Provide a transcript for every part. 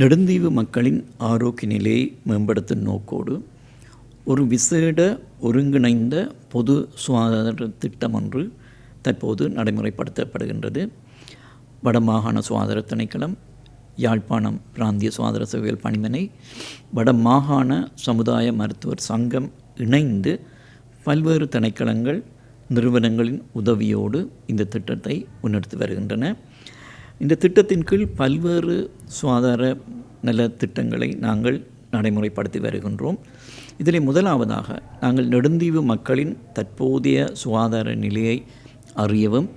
நெடுந்தீவு மக்களின் ஆரோக்கிய நிலையை மேம்படுத்தும் நோக்கோடு ஒரு விசேட ஒருங்கிணைந்த பொது சுகாதார திட்டம் ஒன்று தற்போது நடைமுறைப்படுத்தப்படுகின்றது. வடமாகாண சுகாதார திணைக்களம் யாழ்ப்பாணம் பிராந்திய சுகாதார சேவைகள் பணிமனை வடமாகாண சமுதாய மருத்துவர் சங்கம் இணைந்து பல்வேறு திணைக்களங்கள் நிறுவனங்களின் உதவியோடு இந்த திட்டத்தை முன்னெடுத்து வருகின்றன. இந்த திட்டத்தின் கீழ் பல்வேறு சுகாதார நல திட்டங்களை நாங்கள் நடைமுறைப்படுத்தி வருகின்றோம். இதில் முதலாவதாக நாங்கள் நெடுந்தீவு மக்களின் தற்போதைய சுகாதார நிலையை அறியவும்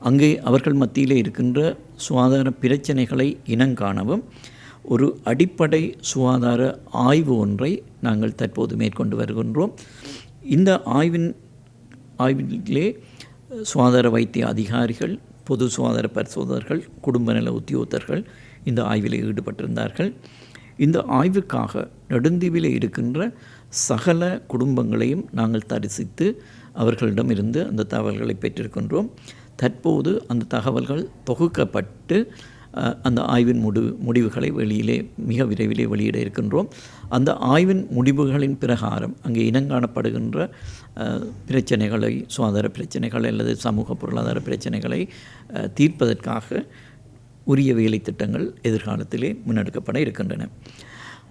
அங்கே அவர்கள் மத்தியிலே இருக்கின்ற சுகாதார பிரச்சனைகளை இனங்காணவும் ஒரு அடிப்படை சுகாதார ஆய்வு ஒன்றை நாங்கள் தற்போது மேற்கொண்டு வருகின்றோம். இந்த ஆய்வின் ஆய்விலே சுகாதார வைத்திய அதிகாரிகள் பொது சுகாதார பரிசோதகர்கள் குடும்ப நல உத்தியோகத்தர்கள் இந்த ஆய்வில் ஈடுபட்டிருந்தார்கள். இந்த ஆய்வுக்காக நெடுந்தீவில் இருக்கின்ற சகல குடும்பங்களையும் நாங்கள் தரிசித்து அவர்களிடமிருந்து அந்த தகவல்களை பெற்றிருக்கின்றோம். தற்போது அந்த தகவல்கள் தொகுக்கப்பட்டு அந்த ஆய்வின் முடி முடிவுகளை வெளியிலே மிக விரைவிலே வெளியிட இருக்கின்றோம். அந்த ஆய்வின் முடிவுகளின் பிரகாரம் அங்கே இனங்காணப்படுகின்ற பிரச்சனைகளை சுகாதார பிரச்சனைகள் அல்லது சமூக பொருளாதார பிரச்சனைகளை தீர்ப்பதற்காக உரிய வேலை திட்டங்கள் எதிர்காலத்திலே முன்னெடுக்கப்பட இருக்கின்றன.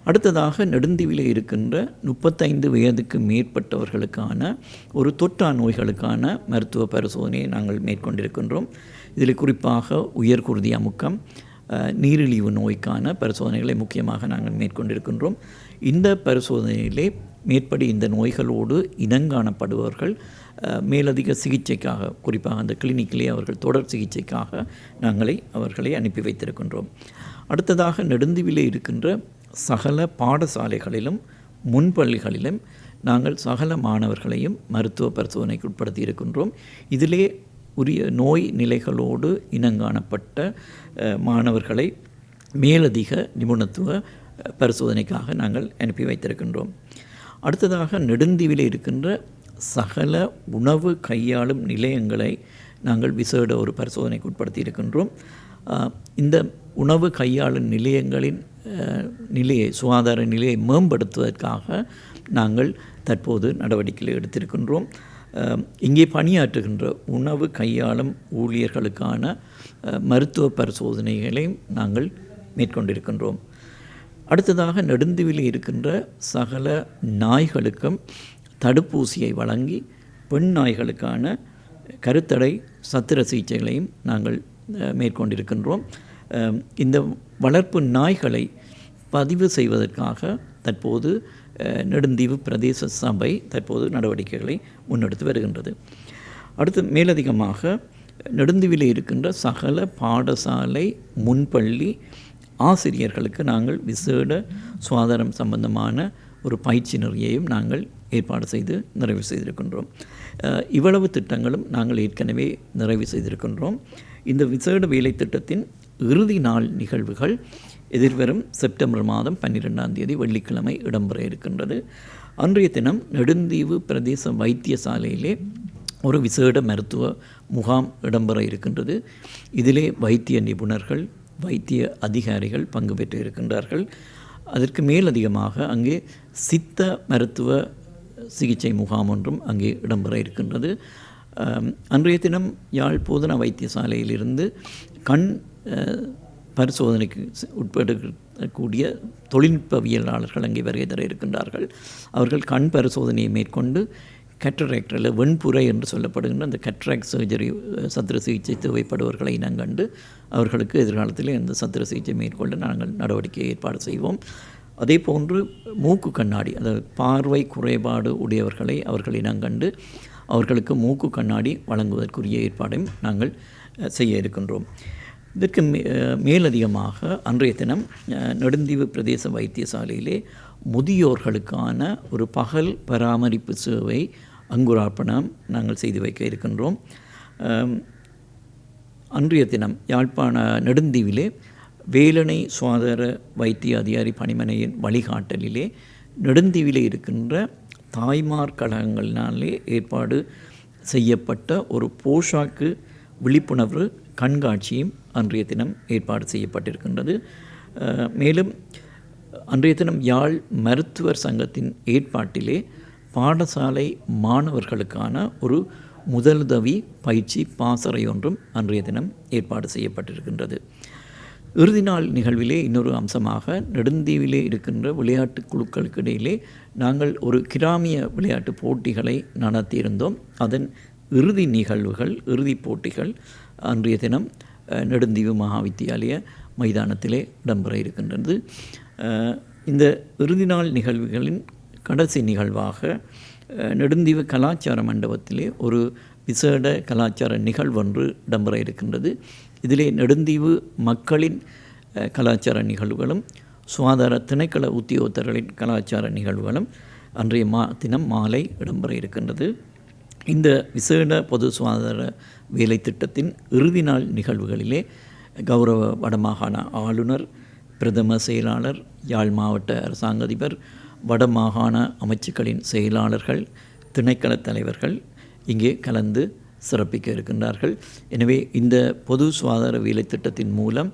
அடுத்ததாக நெடுந்தீவிலே இருக்கின்ற முப்பத்தைந்து வயதுக்கு மேற்பட்டவர்களுக்கான ஒரு தொற்றா நோய்களுக்கான மருத்துவ பரிசோதனையை நாங்கள் மேற்கொண்டிருக்கின்றோம். இதில் குறிப்பாக உயர்குருதி அமுக்கம் நீரிழிவு நோய்க்கான பரிசோதனைகளை முக்கியமாக நாங்கள் மேற்கொண்டிருக்கின்றோம். இந்த பரிசோதனையிலே மேற்படி இந்த நோய்களோடு இனங்காணப்படுபவர்கள் மேலதிக சிகிச்சைக்காக குறிப்பாக அந்த கிளினிக்கிலே அவர்கள் தொடர் சிகிச்சைக்காக நாங்களை அவர்களை அனுப்பி வைத்திருக்கின்றோம். அடுத்ததாக நெடுந்தீவிலே இருக்கின்ற சகல பாடசாலைகளிலும் முன்பள்ளிகளிலும் நாங்கள் சகல மாணவர்களையும் மருத்துவ பரிசோதனைக்கு உட்படுத்தி இருக்கின்றோம். இதிலே உரிய நோய் நிலைகளோடு இனங்காணப்பட்ட மாணவர்களை மேலதிக நிபுணத்துவ பரிசோதனைக்காக நாங்கள் அனுப்பி வைத்திருக்கின்றோம். அடுத்ததாக நெடுந்தீவில் இருக்கின்ற சகல உணவு கையாளும் நிலையங்களை நாங்கள் விசேட ஒரு பரிசோதனைக்கு உட்படுத்தி இருக்கின்றோம் இந்த உணவு கையாளும் நிலையங்களின் நிலையை சுகாதார நிலையை மேம்படுத்துவதற்காக நாங்கள் தற்போது நடவடிக்கைகளை எடுத்திருக்கின்றோம். இங்கே பணியாற்றுகின்ற உணவு கையாளும் ஊழியர்களுக்கான மருத்துவ பரிசோதனைகளையும் நாங்கள் மேற்கொண்டிருக்கின்றோம். அடுத்ததாக நெடுந்துவில் இருக்கின்ற சகல நாய்களுக்கும் தடுப்பூசியை வழங்கி பெண் நாய்களுக்கான கருத்தடை சத்திர சிகிச்சைகளையும் நாங்கள் மேற்கொண்டிருக்கின்றோம். இந்த வளர்ப்பு நாய்களை பதிவு செய்வதற்காக தற்போது நெடுந்தீவு பிரதேச சபை தற்போது நடவடிக்கைகளை முன்னெடுத்து வருகின்றது. அடுத்து மேலதிகமாக நெடுந்தீவில் இருக்கின்ற சகல பாடசாலை முன்பள்ளி ஆசிரியர்களுக்கு நாங்கள் விசேட சுகாதாரம் சம்பந்தமான ஒரு பயிற்சி நெறியையும் நாங்கள் ஏற்பாடு செய்து நிறைவு செய்திருக்கின்றோம். இவ்வளவு திட்டங்களும் நாங்கள் ஏற்கனவே நிறைவு செய்திருக்கின்றோம். இந்த விசேட வேலை திட்டத்தின் இறுதி நாள் நிகழ்வுகள் எதிர்வரும் செப்டம்பர் மாதம் பன்னிரெண்டாம் தேதி வெள்ளிக்கிழமை இடம்பெற இருக்கின்றது. அன்றைய தினம் நெடுந்தீவு பிரதேச வைத்தியசாலையிலே ஒரு விசேட மருத்துவ முகாம் இடம்பெற இருக்கின்றது. இதிலே வைத்திய நிபுணர்கள் வைத்திய அதிகாரிகள் பங்கு பெற்று இருக்கின்றார்கள். அதற்கு மேலதிகமாக அங்கே சித்த மருத்துவ சிகிச்சை முகாம் ஒன்றும் அங்கே இடம்பெற இருக்கின்றது. அன்றைய தினம் யாழ் போதனா வைத்தியசாலையிலிருந்து கண் பரிசோதனைக்கு உட்படக்கூடிய தொழில்நுட்பவியலாளர்கள் அங்கே வருகை தர இருக்கின்றார்கள். அவர்கள் கண் பரிசோதனையை மேற்கொண்டு கட்ரராக்ட் வெண்புரை என்று சொல்லப்படுகின்ற அந்த கட்ராக்ட் சர்ஜரி சத்திர சிகிச்சை தேவைப்படுவர்களை இனங்கண்டு அவர்களுக்கு எதிர்காலத்தில் இந்த சத்திர சிகிச்சை மேற்கொண்டு நாங்கள் நடவடிக்கை ஏற்பாடு செய்வோம். அதே போன்று மூக்கு கண்ணாடி அதாவது பார்வை குறைபாடு உடையவர்களை அவர்கள் இனங்கண்டு அவர்களுக்கு மூக்கு கண்ணாடி வழங்குவதற்குரிய ஏற்பாடையும் நாங்கள் செய்ய இருக்கின்றோம். இதற்கு மே மேலதிகமாக அன்றைய தினம் நெடுந்தீவு பிரதேச வைத்தியசாலையிலே முதியோர்களுக்கான ஒரு பகல் பராமரிப்பு சேவை அங்குரார்ப்பணம் நாங்கள் செய்து வைக்க இருக்கின்றோம். அன்றைய தினம் யாழ்ப்பாண நெடுந்தீவிலே வேலணை சுகாதார வைத்திய அதிகாரி பணிமனையின் வழிகாட்டலிலே நெடுந்தீவிலே இருக்கின்ற தாய்மார் கழகங்களினாலே ஏற்பாடு செய்யப்பட்ட ஒரு போஷாக்கு விழிப்புணர்வு கண்காட்சியும் அன்றைய தினம் ஏற்பாடு செய்யப்பட்டிருக்கின்றது. மேலும் அன்றைய தினம் யாழ் மருத்துவர் சங்கத்தின் ஏற்பாட்டிலே பாடசாலை மாணவர்களுக்கான ஒரு முதலுதவி பயிற்சி பாசறை ஒன்றும் அன்றைய தினம் ஏற்பாடு செய்யப்பட்டிருக்கின்றது. இறுதி நாள் நிகழ்விலே இன்னொரு அம்சமாக நெடுந்தீவிலே இருக்கின்ற விளையாட்டு குழுக்களுக்கு இடையிலே நாங்கள் ஒரு கிராமிய விளையாட்டு போட்டிகளை நடத்தியிருந்தோம். அதன் இறுதி நிகழ்வுகள் இறுதிப் போட்டிகள் அன்றைய தினம் நெடுந்தீவு நெடுந்தீவு மகாவித்தியாலய மைதானத்திலே இடம்பெற இருக்கின்றது. இந்த இறுதி நாள் நிகழ்வுகளின் கடைசி நிகழ்வாக நெடுந்தீவு கலாச்சார மண்டபத்திலே ஒரு விசேட கலாச்சார நிகழ்வொன்று இடம்பெற இருக்கின்றது. இதிலே நெடுந்தீவு மக்களின் கலாச்சார நிகழ்வுகளும் சுகாதார திணைக்கள உத்தியோகத்தர்களின் கலாச்சார நிகழ்வுகளும் அன்றைய மா தினம் மாலை இடம்பெற இருக்கின்றது. இந்த விசேட பொது சுகாதார வேலை திட்டத்தின் இறுதி நாள் நிகழ்வுகளிலே கௌரவ வடமாகாண ஆளுநர் பிரதம செயலாளர் யாழ் மாவட்ட அரசாங்க அதிபர் வடமாகாண அமைச்சுக்களின் செயலாளர்கள் திணைக்கள தலைவர்கள் இங்கே கலந்து சிறப்பிக்க இருக்கின்றார்கள். எனவே இந்த பொது சுகாதார வேலை திட்டத்தின் மூலம்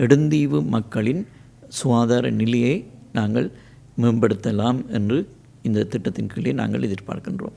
நெடுந்தீவு மக்களின் சுகாதார நிலையை நாங்கள் மேம்படுத்தலாம் என்று இந்த திட்டத்தின் கீழே நாங்கள் எதிர்பார்க்கின்றோம்.